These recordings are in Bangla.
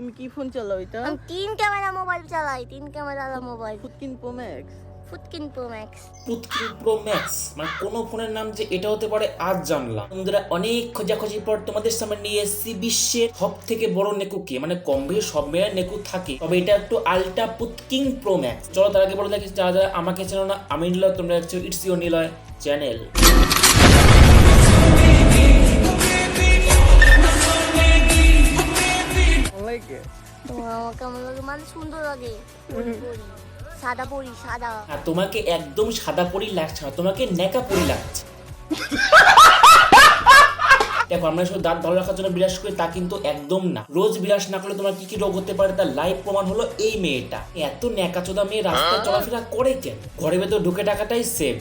তুমি কি ফোন চালাও এটা? আমি তিন ক্যামেরা মোবাইল চালাই তিন ক্যামেরা মোবাইল ফুটকিন প্রো ম্যাক্স ফুটকিন প্রো ম্যাক্স পুতকিন প্রো ম্যাক্স মানে কোন ফোনের নাম যে এটা হতে পারে আজ জানলাম। বন্ধুরা অনেক খোঁজাখুঁজির পর তোমাদের সামনে নিয়ে এসেছি বিশ্বের সব থেকে বড় নেকুকে। মানে কম বেশি সব মেয়ের নেকু থাকে। তবে এটা একটু আলট্রা পুতকিং প্রো ম্যাক্স চলো তার আগে বলে দেখি যারা যারা আমাকে চেনো না আমি নিলয় তোমরা হচ্ছে ইটস ইউর নিলয় চ্যানেল লাইকে তোমার কেমন লাগে মানে সুন্দর লাগে। পরি পরি। সাদা পরি সাদা। আর তোমাকে একদম সাদা পরি লাগছে না তোমাকে নেকা পরি লাগছে। দেখো আমরা শুধু দাঁত ভালো রাখার জন্য বিরাজ করি তা কিন্তু একদম না। রোজ বিরাজ না করলে তোমার কি কি রোগ হতে পারে তার লাইভ প্রমাণ হলো এই মেয়েটা। এত ন্যাকাচোদা মেয়ে রাস্তায় চলাফেরা করে কেন? ঘরে ভেতর ঢুকে টাকাটাই সেভ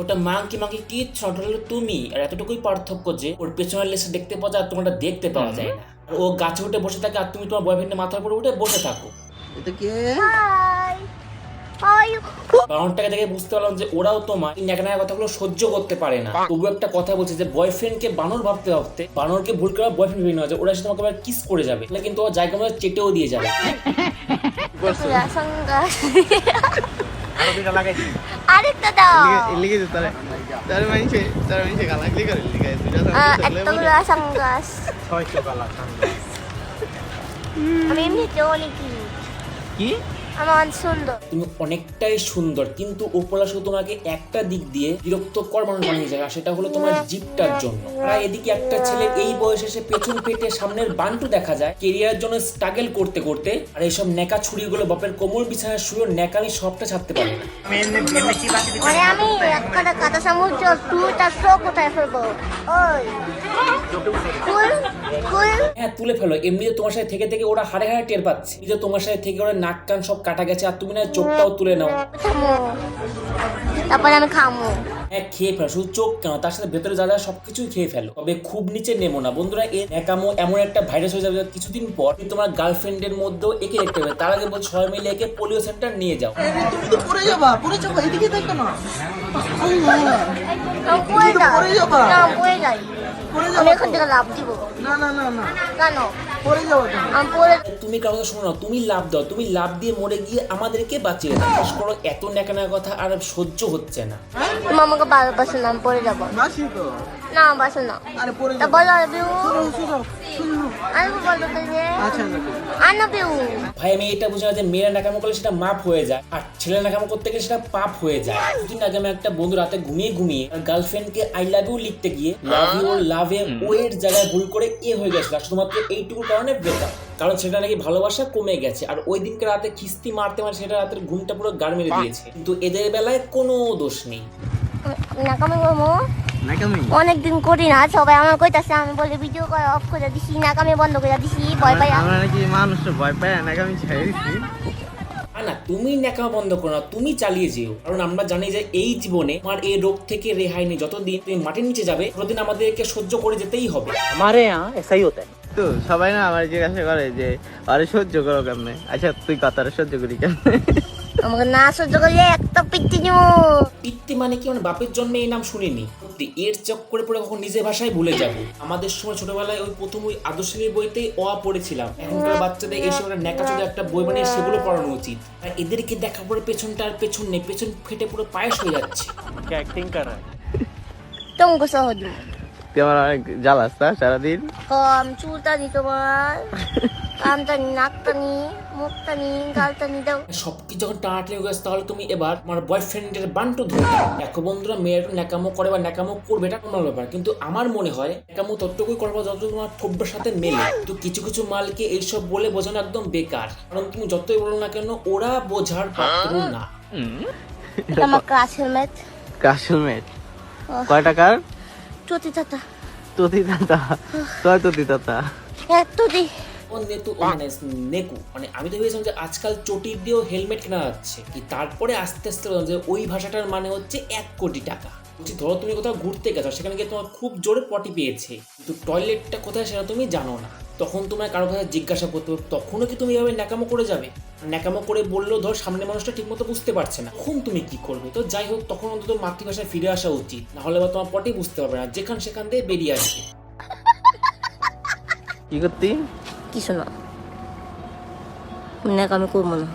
ওটা মাংকি মাংকি কিচ্ছু না ওটা হলো তুমি? আর এতটুকুই পার্থক্য যে ওর পেছনের লেসে দেখতে পাওয়া যায় আর তোমারটা দেখতে পাওয়া যায় না। আর ও গাছে উঠে বসে থাকে আর তুমি তোমার বয়ফ্রেন্ডের মাথার উপরে উঠে বসে থাকো। এটা কে? বাউন্ডটাকে দেখে বুঝতে পারলাম যে ওরাও তোমার এই ন্যাকা ন্যাকা কথাগুলো সহ্য করতে পারে না। তবু একটা কথা বলছে যে বয়ফ্রেন্ডকে বানর ভাবতে ভাবতে বানরকে ভুল করে বয়ফ্রেন্ড ভেবে নেওয়া যায় ওরা এসে তোমাকে আবার কিস করে যাবে। কিন্তু ও জায়গা মতো চেটেও দিয়ে যাবে। আরেকটা দাও। তারে তার তার মাইছে গালা ক্লিক করে লিখে একটা গালা। আমি অনেক cute। কি? আমার সুন্দর। তুমি অনেকটাই সুন্দর কিন্তু উপলা শুধু তোমাকে একটা দিক দিয়ে বিরক্তকর মানুষ বানিয়ে যায় আর সেটা হলো তোমার জিপটার জন্য। প্রায় এদিকে একটা ছেলে এই বয়সে এসে পেছন পেটে সামনের বান্টু দেখা যায় কেরিয়ার জন্য স্ট্রাগল করতে করতে আর এইসব নেকা ছুরিগুলো বাপের কোমল বিছানায় শুয়ে নেকামি সবটা ছাড়তে পারে না। মানে আমি একটা কাঁটা চামচ টুটা শো কোথায় ফেলব। ওই। হ্যাঁ তুলে ফেলো। এমনিতে তোমার সাথে থেকে থেকে ওরা হাড়ে হাড়ে টের পাচ্ছে। কিন্তু তোমার সাথে থেকে ওরা নাক কান সব কাটা গেছে আর তুমি না চোখটাও তুলে নাও। তারপরে আমি খামো। হ্যাঁ খেয়ে ফেলো। শুধু চোখ কেন তার সাথে ভেতরে যা যা সবকিছুই খেয়ে ফেলো। তবে খুব নিচে নেমো না। বন্ধুরা এর একামো এমন একটা ভাইরাস হয়ে যাবে কিছুদিন পর তুমি তোমার গার্লফ্রেন্ডের মধ্যেও একে দেখতে হবে তার আগে বল সবাই মিলে একে পোলিও সেন্টার নিয়ে যাও। তুমি তো পড়ে যাবা পড়ে যাবা এদিকে দেখো না। পড়ে যাবা। না পড়ে যাই। আমি এখান থেকে লাভ দিব। না না না না। কেন? পড়ে যাবা তুমি আমি পড়ে তুমি কারও শোনো না তুমি লাভ দাও। তুমি লাভ দিয়ে মরে গিয়ে আমাদেরকে বাঁচিয়ে দাও। বিশ্বাস করো এত ন্যাকানা কথা আর সহ্য হচ্ছে না। তুমি আমাকে ভালোবাসো না আমি পড়ে যাব। বাসি তো। না বাসো না। আরে পড়ে তা বলো আচ্ছা ইউ ভাই আমি এটা বুঝি না যে মেয়েরা নাকামো করলে সেটা মাপ হয়ে যায় আর ছেলে নাকামো করতে গেলে সেটা পাপ হয়ে যায়। দুদিন আগে আমি একটা বন্ধু রাতে ঘুমিয়ে ঘুমিয়ে গার্লফ্রেন্ডকে আই লাভ ইউ লিখতে গিয়ে লাভ ইউ লাভ এ ও এর জায়গায় ভুল করে এ হয়ে গেছিল শুধুমাত্র এইটুকুর কারণে ব্রেকআপ কারণ সেটা নাকি ভালোবাসা কমে গেছে আর ওই দিনকে রাতে খিস্তি মারতে মারতে সেটা রাতের ঘুমটা পুরো গাড় মেরে দিয়েছে। কিন্তু এদের বেলায় কোনো দোষ নেই। নাকামি অনেকদিন করি না সবাই আমার কইতাছে আমি বলে ভিডিও করে অফ করে দিছি নাকামি বন্ধ করে দিছি ভয় পাই আমার নাকি মানুষ ভয় পায় নাকামি ছেড়ে দিছি। না তুমি নেকা বন্ধ করো না তুমি চালিয়ে যেও। কারণ আমরা জানি যে এই জীবনে আমার এই রোগ থেকে রেহাই নেই। যতদিন তুমি মাটির নিচে যাবে ততদিন আমাদেরকে সহ্য করে যেতেই হবে। আমারে হ্যাঁ, এসাই হতে। তো সবাই না আমার জিজ্ঞাসা করে যে আরে সহ্য করো কেমনে? আচ্ছা তুই কাতারে সহ্য করি কেমনে? আমাকে না সহ্য করলে একটা পিত্তি নিব পিত্তি মানে কি? মানে বাপের জন্মে এই নাম শুনিনি। সত্যি এর চক্করে পড়ে কখন নিজের ভাষায় ভুলে যাব। আমাদের সময় ছোটবেলায় ওই প্রথম ওই আদর্শনীর বইতেই অ পড়েছিলাম। এখনকার বাচ্চাদের এসে ওরা ন্যাকা একটা বই বানিয়ে সেগুলো পড়ানো উচিত। আর এদেরকে দেখা পড়ে পেছনটা আর পেছন নেই। পেছন ফেটে পুরো পায়েস হয়ে যাচ্ছে। অ্যাক্টিং করা? তোমাকে সহজ তোমার অনেক জ্বালাস তা সারাদিন? কম চুলটা দিত তোমার কানটানি নাকটানি মুখটানি গালটানি দাও। সবকিছু যখন টানাটানি হয়ে গেছে তাহলে তুমি এবার আমার বয়ফ্রেন্ডের বান্টু ধরে। দেখো বন্ধুরা মেয়ের ন্যাকামো করে বা ন্যাকামো করবে এটা কোনো ব্যাপার। কিন্তু আমার মনে হয় ন্যাকামো ততটুকুই করব যত তোমার ঠোব্বের সাথে মেলে। তো কিছু কিছু মালকে এইসব বলে বোঝানো একদম বেকার। কারণ তুমি যতই বলো না কেন ওরা বোঝার পাত্র না। এটা আমার ক্লাসের ম্যাথ কাশলমেট কয় টাকার? চতি। ততি দাতা কয় ততি দাতা এত দি ও নেতু ও মানে নেকু। মানে আমি তো ভেবেছিলাম যে আজকাল চটির দিয়েও হেলমেট কেনা যাচ্ছে। কি তারপরে আস্তে আস্তে বললাম যে ওই ভাষাটার মানে হচ্ছে এক কোটি টাকা। বলছি ধরো তুমি কোথাও ঘুরতে গেছো সেখানে গিয়ে তোমার খুব জোরে পটি পেয়েছে। কিন্তু টয়লেটটা কোথায় সেটা তুমি জানো না। তখন তোমার কারও কাছে জিজ্ঞাসা করতে হবে তখনও কি তুমি এভাবে ন্যাকামো করে যাবে? ন্যাকামো করে বললেও ধর সামনে মানুষটা ঠিকমতো বুঝতে পারছে না। তখন তুমি কি করবে? তো যাই হোক তখন অন্তত মাতৃভাষায় ফিরে আসা উচিত। না হলে বা তোমার পটি বুঝতে পারবে না। যেখান সেখান দিয়ে বেরিয়ে আসবে। কি করতি? কিছু না। নাকামি করব না।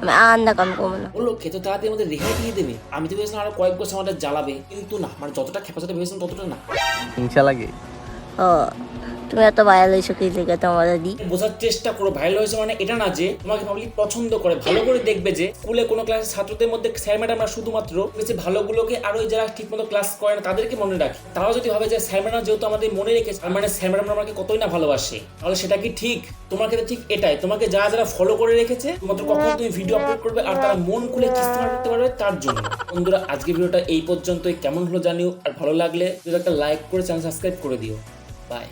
আমি আর নাকামি করব না। বলল খেতে তাড়াতাড়ি আমাদের রেহাই দিয়ে দেবে। আমি তো ভেবেছিলাম আরও কয়েক বছর আমাদের জ্বালাবে। কিন্তু না মানে যতটা খেপাচাতে ভেবেছিলাম ততটা না। হিংসা লাগে ও তুমি এত ভাইরাল হয়েছো কি লেগে তোমার দি? বোঝার চেষ্টা করো ভাইরাল হয়েছে মানে এটা না যে তোমাকে পাবলিক পছন্দ করে, ভালো করে দেখবে যে স্কুলে কোনো ক্লাসের ছাত্রদের মধ্যে স্যার ম্যাডামরা শুধুমাত্র বেশি ভালোগুলোকে আর যারা ঠিকমতো ক্লাস করে না, তাদেরকে মনে রাখে। তারাও যদি ভাবে যে স্যার ম্যাডাম যেহেতু আমাদের মনে রেখেছে, তার মানে স্যার ম্যাডাম আমাকে কতই না ভালোবাসে। তাহলে সেটা কি ঠিক? তোমার ক্ষেত্রে ঠিক এটাই। তোমাকে যারা যারা ফলো করে রেখেছে মাত্র কখন তুমি ভিডিও আপলোড করবে আর তারা মন খুলে কিস্তিমার করতে পারবে তার জন্য। বন্ধুরা আজকে ভিডিওটা এই পর্যন্তই। কেমন হলো জানিও। আর ভালো লাগলে যদি একটা লাইক করে চ্যানেল সাবস্ক্রাইব করে দিও। বাই